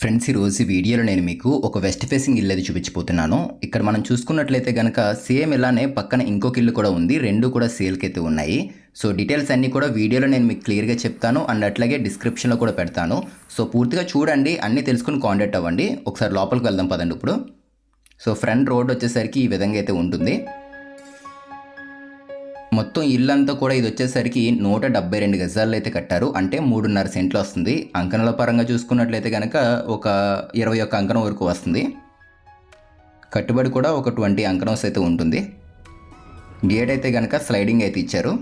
Friends ఈరోజు వీడియోలో నేను మీకు ఒక వెస్ట్ ఫేసింగ్ ఇల్లు అది చూపించిపోతున్నాను ఇక్కడ మనం చూసుకున్నట్లయితే కనుక సేమ్ ఇలానే పక్కన ఇంకొక ఇల్లు కూడా ఉంది. రెండు కూడా సేల్కి అయితే ఉన్నాయి. సో డీటెయిల్స్ అన్నీ కూడా వీడియోలో నేను మీకు క్లియర్గా చెప్తాను. అండ్ అట్లాగే డిస్క్రిప్షన్లో కూడా పెడతాను. సో పూర్తిగా చూడండి. అన్నీ తెలుసుకుని కాంటాక్ట్ అవ్వండి. ఒకసారి లోపలికి వెళ్దాం పదండి ఇప్పుడు. సో ఫ్రంట్ రోడ్ వచ్చేసరికి ఈ విధంగా అయితే ఉంటుంది. మొత్తం ఇల్లంతా కూడా ఇది వచ్చేసరికి నూట డెబ్బై రెండు గజాల్లో అయితే కట్టారు. అంటే మూడున్నర సెంట్లు వస్తుంది. అంకణల పరంగా చూసుకున్నట్లయితే కనుక ఒక ఇరవై ఒక్క అంకణం వరకు వస్తుంది. కట్టుబడి కూడా ఒక ట్వంటీ అంకణంస్ అయితే ఉంటుంది. గేట్ అయితే కనుక స్లైడింగ్ అయితే ఇచ్చారు.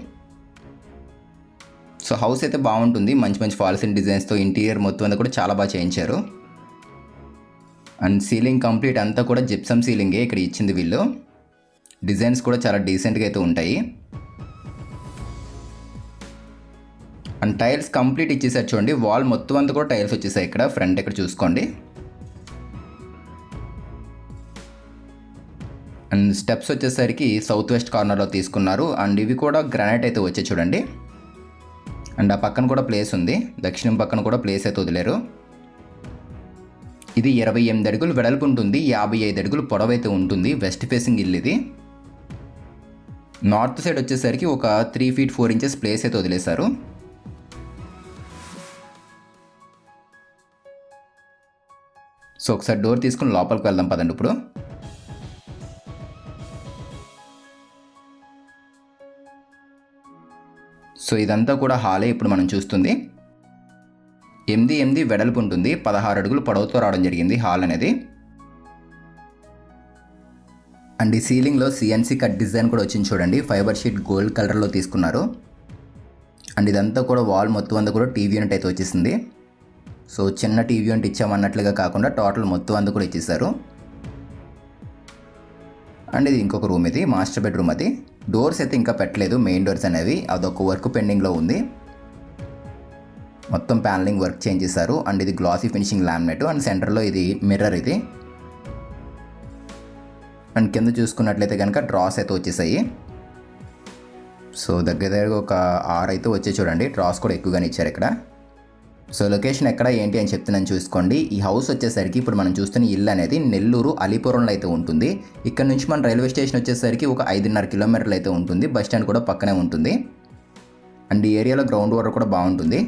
సో హౌస్ అయితే బాగుంటుంది. మంచి మంచి ఫాల్స్ అండ్ డిజైన్స్తో ఇంటీరియర్ మొత్తం అంతా కూడా చాలా బాగా చేయించారు. అండ్ సీలింగ్ కంప్లీట్ అంతా కూడా జిప్సమ్ సీలింగే ఇక్కడ ఇచ్చింది వీళ్ళు. డిజైన్స్ కూడా చాలా డీసెంట్గా అయితే ఉంటాయి. అండ్ టైల్స్ కంప్లీట్ ఇచ్చేసారు చూడండి. వాల్ మొత్తం అంతా కూడా టైల్స్ వచ్చేసాయి ఇక్కడ. ఫ్రంట్ ఇక్కడ చూసుకోండి. అండ్ స్టెప్స్ వచ్చేసరికి సౌత్ వెస్ట్ కార్నర్లో తీసుకున్నారు. అండ్ ఇవి కూడా గ్రానైట్ అయితే వచ్చాయి చూడండి. అండ్ ఆ పక్కన కూడా ప్లేస్ ఉంది. దక్షిణం పక్కన కూడా ప్లేస్ అయితే వదిలేరు. ఇది ఇరవై ఎనిమిది అడుగులు వెడల్పు ఉంటుంది. యాభై ఐదు అడుగులు పొడవైతే ఉంటుంది. వెస్ట్ ఫేసింగ్ ఇల్లు ఇది. నార్త్ సైడ్ వచ్చేసరికి ఒక three feet four inches place అయితే వదిలేశారు. సో ఒకసారి డోర్ తీసుకుని లోపలికి వెళ్దాం పదండి ఇప్పుడు. సో ఇదంతా కూడా హాలే ఇప్పుడు మనం చూస్తుంది. ఎనిమిది ఎనిమిది వెడల్పు ఉంటుంది. పదహారు అడుగులు పొడవుతో రావడం జరిగింది హాల్ అనేది. అండ్ ఈ సీలింగ్లో సిఎన్సీ కట్ డిజైన్ కూడా వచ్చింది చూడండి. ఫైబర్ షీట్ గోల్డ్ కలర్లో తీసుకున్నారు. అండ్ ఇదంతా కూడా వాల్ మొత్తం అంతా కూడా టీవీ యూనిట్ అయితే వచ్చేసింది. సో చిన్న టీవీ అంటే ఇచ్చామన్నట్లుగా కాకుండా టోటల్ మొత్తం అంతా కూడా ఇచ్చేసారు అండ్ ఇది ఇంకొక రూమ్ ఇది మాస్టర్ బెడ్రూమ్ అది. డోర్స్ అయితే ఇంకా పెట్టలేదు మెయిన్ డోర్స్ అనేవి. అదొక వర్క్ పెండింగ్లో ఉంది. మొత్తం ప్యానలింగ్ వర్క్ చేంజ్ చేశారు అండ్ ఇది గ్లాసీ ఫినిషింగ్ లామినేట్ అండ్ సెంటర్లో ఇది మిర్రర్ ఇది. అండ్ కింద చూసుకున్నట్లయితే కనుక డ్రాస్ అయితే వచ్చేసాయి. సో దగ్గర దగ్గర ఒక ఆరు అయితే వచ్చే చూడండి. డ్రాస్ కూడా ఎక్కువగానే ఇచ్చారు ఇక్కడ. సో లొకేషన్ ఎక్కడ ఏంటి అని చెప్తున్నాను చూసుకోండి. ఈ హౌస్ వచ్చేసరికి ఇప్పుడు మనం చూస్తున్న ఇల్లు అనేది నెల్లూరు అలీపురంలో అయితే ఉంటుంది. ఇక్కడ నుంచి మన రైల్వే స్టేషన్ వచ్చేసరికి ఒక ఐదున్నర కిలోమీటర్లు అయితే ఉంటుంది. బస్ స్టాండ్ కూడా పక్కనే ఉంటుంది. అండ్ ఈ ఏరియాలో గ్రౌండ్ వాటర్ కూడా బాగుంటుంది.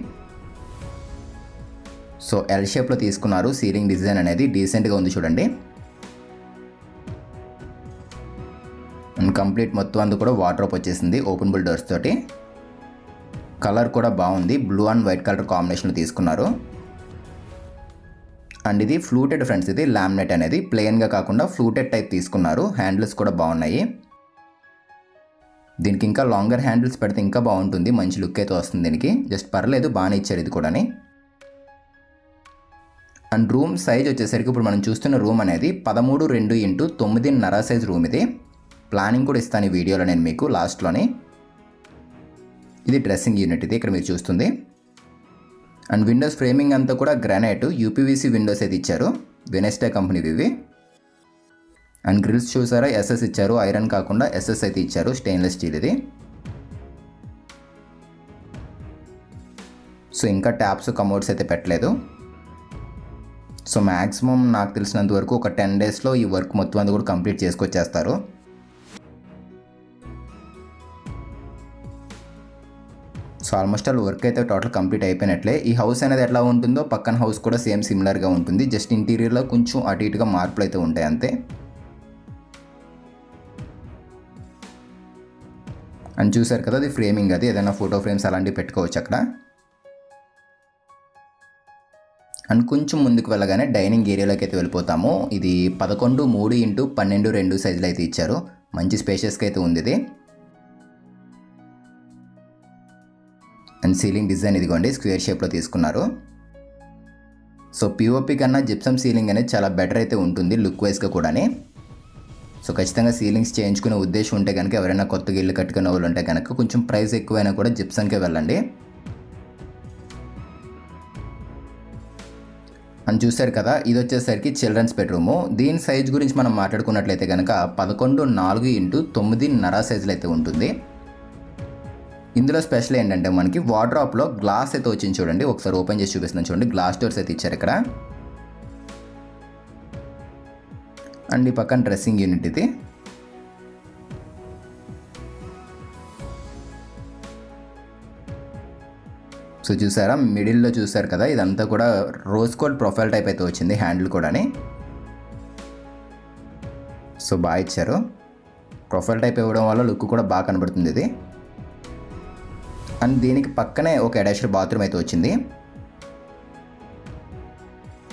సో ఎల్ షేప్లో తీసుకున్నారు. సీలింగ్ డిజైన్ అనేది డీసెంట్గా ఉంది చూడండి. అండ్ కంప్లీట్ మొత్తం అందు కూడా వాటర్ వచ్చేసింది ఓపెన్ బుల్ డోర్స్ తోటి. కలర్ కూడా బాగుంది. బ్లూ అండ్ వైట్ కలర్ కాంబినేషన్లో తీసుకున్నారు. అండ్ ఇది ఫ్లూటెడ్ ఫ్రెండ్స్ ఇది లామినేట్ అనేది. ప్లెయిన్గా కాకుండా ఫ్లూటెడ్ టైప్ తీసుకున్నారు. హ్యాండిల్స్ కూడా బాగున్నాయి. దీనికి ఇంకా లాంగర్ హ్యాండిల్స్ పెడితే ఇంకా బాగుంటుంది. మంచి లుక్ అయితే వస్తుంది దీనికి. జస్ట్ పర్లేదు బాగానే ఇచ్చారు ఇది కూడాని. అండ్ రూమ్ సైజ్ వచ్చేసరికి ఇప్పుడు మనం చూస్తున్న రూమ్ అనేది పదమూడు రెండు ఇంటూ తొమ్మిదిన్నర సైజ్ రూమ్ ఇది. ప్లానింగ్ కూడా ఇస్తాను ఈ వీడియోలో నేను మీకు లాస్ట్లోని ఇది డ్రెస్సింగ్ యూనిట్ ఇది ఇక్కడ మీరు చూస్తుంది. అండ్ విండోస్ ఫ్రేమింగ్ అంతా కూడా గ్రానైట్ యూపీవీసీ విండోస్ అయితే ఇచ్చారు. వెనెస్టా కంపెనీది ఇవి. అండ్ గ్రిల్స్ చూసారా? ఎస్ఎస్ ఇచ్చారు. ఐరన్ కాకుండా ఎస్ఎస్ అయితే ఇచ్చారు. స్టెయిన్లెస్ స్టీల్ ఇది. సో ఇంకా ట్యాప్స్ కమోడ్స్ అయితే పెట్టలేదు. సో మ్యాక్సిమం నాకు తెలిసినంత వరకు ఒక టెన్ డేస్లో ఈ వర్క్ మొత్తం అంతా కూడా కంప్లీట్ చేసుకొచ్చేస్తారు. సో ఆల్మోస్ట్ ఆల్ వర్క్ అయితే టోటల్ కంప్లీట్ అయిపోయినట్లే. ఈ హౌస్ అనేది ఎట్లా ఉంటుందో పక్కన హౌస్ కూడా సేమ్ సిమిలర్గా ఉంటుంది. జస్ట్ ఇంటీరియర్లో కొంచెం అటు ఇటుగా మార్పులు అయితే ఉంటాయి అంతే. అని చూసారు కదా అది ఫ్రేమింగ్ అది. ఏదైనా ఫోటో ఫ్రేమ్స్ అలాంటివి పెట్టుకోవచ్చు అక్కడ. అండ్ కొంచెం ముందుకు వెళ్ళగానే డైనింగ్ ఏరియాలోకి అయితే వెళ్ళిపోతాము. ఇది పదకొండు మూడు ఇంటూ పన్నెండు రెండు సైజులు అయితే ఇచ్చారు. మంచి స్పేషియస్గా అయితే ఉంది ఇది. అండ్ సీలింగ్ డిజైన్ ఇదిగోండి స్క్వేర్ షేప్లో తీసుకున్నారు. సో పిఓపి కన్నా జిప్సమ్ సీలింగ్ అనేది చాలా బెటర్ అయితే ఉంటుంది లుక్ వైజ్గా కూడాని. సో ఖచ్చితంగా సీలింగ్స్ చేయించుకునే ఉద్దేశం ఉంటే కనుక ఎవరైనా కొత్తగా ఇల్లు కట్టుకునే వాళ్ళు ఉంటే కనుక కొంచెం ప్రైస్ ఎక్కువైనా కూడా జిప్సమ్కే వెళ్ళండి. అని చూశారు కదా ఇది వచ్చేసరికి చిల్డ్రన్స్ బెడ్రూము దీని సైజ్ గురించి మనం మాట్లాడుకున్నట్లయితే కనుక పదకొండు నాలుగు ఇంటూ తొమ్మిదిన్నర సైజులు అయితే ఉంటుంది. ఇందులో స్పెషల్ ఏంటంటే మనకి వార్డ్రాప్లో గ్లాస్ అయితే వచ్చింది చూడండి. ఒకసారి ఓపెన్ చేసి చూపిస్తున్నాను చూడండి. గ్లాస్ డోర్స్ అయితే ఇచ్చారు ఇక్కడ. అండ్ ఈ పక్కన డ్రెస్సింగ్ యూనిట్ ఇది. సో చూసారా? మిడిల్లో చూసారు కదా? ఇదంతా కూడా రోజ్ కోల్డ్ ప్రొఫైల్ టైప్ అయితే వచ్చింది హ్యాండిల్ కూడాని. సో బాగా ఇచ్చారు. ప్రొఫైల్ టైప్ ఇవ్వడం వల్ల లుక్ కూడా బాగా కనబడుతుంది ఇది. అండ్ దీనికి పక్కనే ఒక అటాచ్డ్ బాత్రూమ్ అయితే వచ్చింది.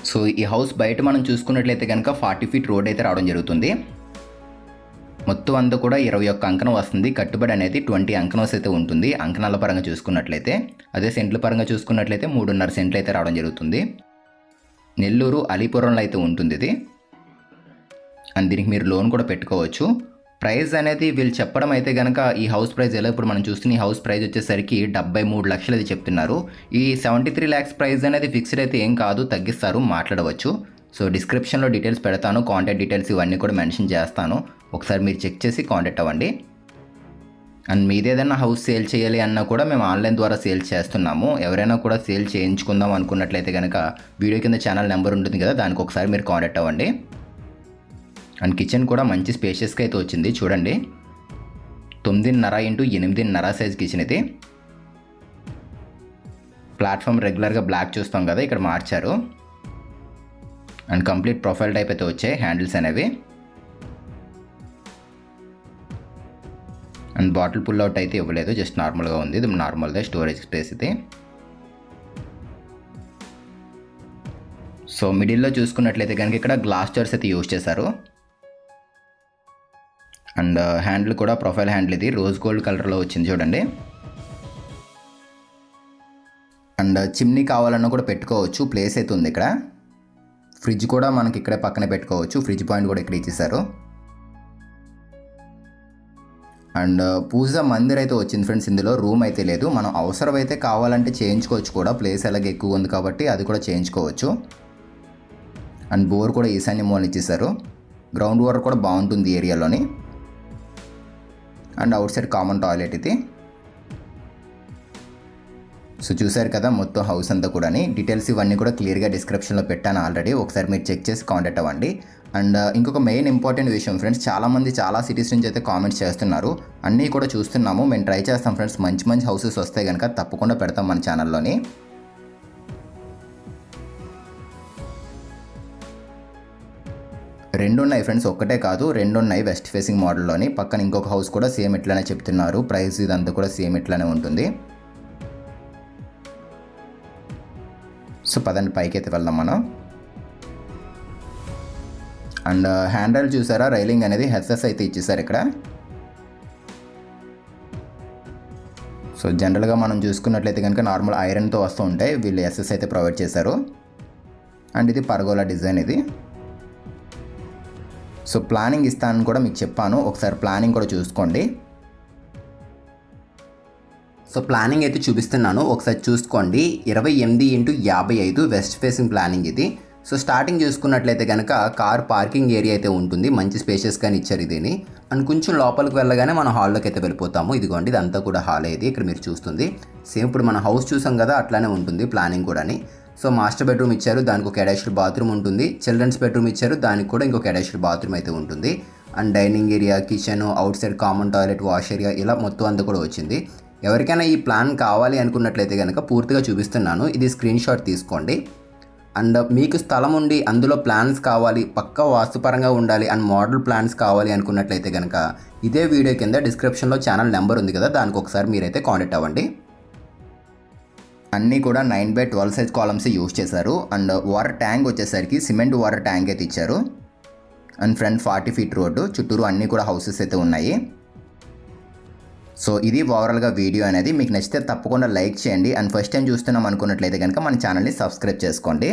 సో ఈ హౌస్ బయట మనం చూసుకున్నట్లయితే కనుక ఫార్టీ ఫీట్ రోడ్ అయితే రావడం జరుగుతుంది. మొత్తం అంతా కూడా ఇరవై ఒక్క అంకణం వస్తుంది. కట్టుబడి అనేది ట్వంటీ అంకణంస్ అయితే ఉంటుంది. అంకణాల పరంగా చూసుకున్నట్లయితే అదే సెంట్ల పరంగా చూసుకున్నట్లయితే మూడున్నర సెంట్లు అయితే రావడం జరుగుతుంది. నెల్లూరు అలీపురంలో అయితే ఉంటుంది ఇది అండ్ దీనికి మీరు లోన్ కూడా పెట్టుకోవచ్చు. ప్రైస్ అనేది వీళ్ళు చెప్పడం అయితే కనుక ఈ హౌస్ ప్రైస్ ఎలా ఇప్పుడు మనం చూస్తున్న ఈ హౌస్ ప్రైస్ వచ్చేసరికి డెబ్బై మూడు లక్షలు అది చెప్తున్నారు. ఈ సెవెంటీ త్రీ ల్యాక్స్ ప్రైస్ అనేది ఫిక్స్డ్ అయితే ఏం కాదు తగ్గిస్తారు మాట్లాడవచ్చు. సో డిస్క్రిప్షన్లో డీటెయిల్స్ పెడతాను కాంటాక్ట్ డీటెయిల్స్ ఇవన్నీ కూడా మెన్షన్ చేస్తాను. ఒకసారి మీరు చెక్ చేసి కాంటాక్ట్ అవ్వండి. అండ్ మీది ఏదైనా హౌస్ సేల్ చేయాలి అన్నా కూడా మేము ఆన్లైన్ ద్వారా సేల్ చేస్తున్నాము. ఎవరైనా కూడా సేల్ చేయించుకుందాం అనుకున్నట్లయితే కనుక వీడియో కింద ఛానల్ నెంబర్ ఉంటుంది కదా దానికి ఒకసారి మీరు కాంటాక్ట్ అవ్వండి. అండ్ కిచెన్ కూడా మంచి స్పేషియస్గా అయితే వచ్చింది. చూడండి. తొమ్మిదిన్నర ఇంటూ ఎనిమిదిన్నర సైజ్ కిచెన్ ఇది. ప్లాట్ఫామ్ రెగ్యులర్గా బ్లాక్ చూస్తాం కదా ఇక్కడ మార్చారు. అండ్ కంప్లీట్ ప్రొఫైల్ టైప్ అయితే వచ్చాయి హ్యాండిల్స్ అనేవి. అండ్ బాటిల్ పుల్ అవుట్ అయితే ఇవ్వలేదు జస్ట్ నార్మల్గా ఉంది. ఇది నార్మల్గా స్టోరేజ్ స్పేస్ ఇది. సో మిడిల్లో చూసుకున్నట్లయితే కనుక ఇక్కడ గ్లాస్ డోర్స్ అయితే యూజ్ చేశారు. అండ్ హ్యాండిల్ కూడా ప్రొఫైల్ హ్యాండిల్ ఇది. రోజ్ గోల్డ్ కలర్లో వచ్చింది చూడండి. అండ్ చిమ్నీ కావాలన్నా కూడా పెట్టుకోవచ్చు. ప్లేస్ అయితే ఉంది ఇక్కడ. ఫ్రిడ్జ్ కూడా మనకి ఇక్కడే పక్కనే పెట్టుకోవచ్చు. ఫ్రిడ్జ్ పాయింట్ కూడా ఇక్కడ ఇచ్చేసారు. అండ్ పూజ మందిర్ అయితే వచ్చింది ఫ్రెండ్స్ ఇందులో. రూమ్ అయితే లేదు. మనం అవసరమైతే కావాలంటే చేయించుకోవచ్చు కూడా. ప్లేస్ అలాగే ఎక్కువ ఉంది కాబట్టి అది కూడా చేయించుకోవచ్చు. అండ్ బోర్ కూడా ఈశాన్య మూలన ఇచ్చేసారు. గ్రౌండ్ వాటర్ కూడా బాగుంటుంది ఏరియాలోని. And outside common toilet ఇది. సో చూసారు కదా మొత్తం హౌస్ అంతా కూడా డీటెయిల్స్ ఇవన్నీ కూడా క్లియర్గా డిస్క్రిప్షన్లో పెట్టాను ఆల్రెడీ ఒకసారి మీరు చెక్ చేసి కాంటాక్ట్ అవ్వండి. అండ్ uh, ఇంకొక మెయిన్ ఇంపార్టెంట్ విషయం ఫ్రెండ్స్ చాలామంది చాలా సిటీస్ నుంచి అయితే కామెంట్స్ చేస్తున్నారు. అన్నీ కూడా చూస్తున్నాము. మేము ట్రై చేస్తాం ఫ్రెండ్స్ మంచి మంచి హౌసెస్ వస్తే కనుక తప్పకుండా పెడతాం మన ఛానల్లోని రెండు ఉన్నాయి ఫ్రెండ్స్ ఒక్కటే కాదు రెండు ఉన్నాయి వెస్ట్ ఫేసింగ్ మోడల్లోని పక్కన ఇంకొక హౌస్ కూడా సేమ్ ఇట్లానే చెప్తున్నారు. ప్రైస్ ఇదంతా కూడా సేమ్ ఇట్లానే ఉంటుంది. సో పదండి పైకి అయితే వెళ్దాం మనం. అండ్ uh, హ్యాండిల్ చూసారా? రైలింగ్ అనేది హెచ్ఎస్ అయితే ఇచ్చేసారు ఇక్కడ. సో జనరల్గా మనం చూసుకున్నట్లయితే కనుక నార్మల్ ఐరన్తో వస్తూ ఉంటాయి వీళ్ళు ఎస్ఎస్ అయితే ప్రొవైడ్ చేశారు. అండ్ ఇది పరగోలా డిజైన్ ఇది. సో ప్లానింగ్ ఇస్తానని కూడా మీకు చెప్పాను. ఒకసారి ప్లానింగ్ కూడా చూసుకోండి. సో ప్లానింగ్ అయితే చూపిస్తున్నాను. ఒకసారి చూసుకోండి. ఇరవై ఎనిమిది ఇంటూ యాభై ఐదు వెస్ట్ ఫేసింగ్ ప్లానింగ్ ఇది. సో స్టార్టింగ్ చూసుకున్నట్లయితే కనుక కార్ పార్కింగ్ ఏరియా అయితే ఉంటుంది. మంచి స్పేషియస్గానే ఇచ్చారు ఇదిని. అండ్ కొంచెం లోపలికి వెళ్ళగానే మనం హాల్లోకి అయితే వెళ్ళిపోతాము. ఇదిగోండి ఇదంతా కూడా హాల్ ఇది. ఇక్కడ మీరు చూస్తుంది. సేమ్ ఇప్పుడు మన హౌస్ చూసాం కదా అట్లానే ఉంటుంది ప్లానింగ్ కూడాని. సో మాస్టర్ బెడ్రూమ్ ఇచ్చారు దానికి ఒక అటాచ్డ్ బాత్రూమ్ ఉంటుంది. చిల్డ్రన్స్ బెడ్రూమ్ ఇచ్చారు దానికి కూడా ఇంకొక అటాచ్డ్ బాత్రూమ్ అయితే ఉంటుంది. And dining area kitchen outside common toilet wash area ఇలా మొత్తం అంతా కూడా వచ్చింది. ఎవరికైనా ఈ ప్లాన్ కావాలి అనుకున్నట్లయితే కనుక పూర్తిగా చూపిస్తున్నాను. ఇది స్క్రీన్ షాట్ తీసుకోండి. అండ్ మీకు స్థలం ఉండి అందులో ప్లాన్స్ కావాలి పక్క వాస్తుపరంగా ఉండాలి అండ్ మోడల్ ప్లాన్స్ కావాలి అనుకున్నట్లయితే కనుక ఇదే వీడియో కింద డిస్క్రిప్షన్లో ఛానల్ నెంబర్ ఉంది కదా దానికి ఒకసారి మీరైతే కాంటాక్ట్ అవ్వండి. అన్నీ కూడా nine by twelve size columns use చేశారు. అండ్ వాటర్ ట్యాంక్ వచ్చేసరికి సిమెంట్ వాటర్ ట్యాంక్ అయితే ఇచ్చారు. And front forty feet road చుట్టూరు అన్నీ కూడా హౌసెస్ అయితే ఉన్నాయి. సో ఇది ఓవరాల్గా వీడియో అనేది. మీకు నచ్చితే తప్పకుండా లైక్ చేయండి. అండ్ ఫస్ట్ టైం చూస్తున్నాం అనుకున్నట్లయితే కనుక మన ఛానల్ని సబ్స్క్రైబ్ చేసుకోండి.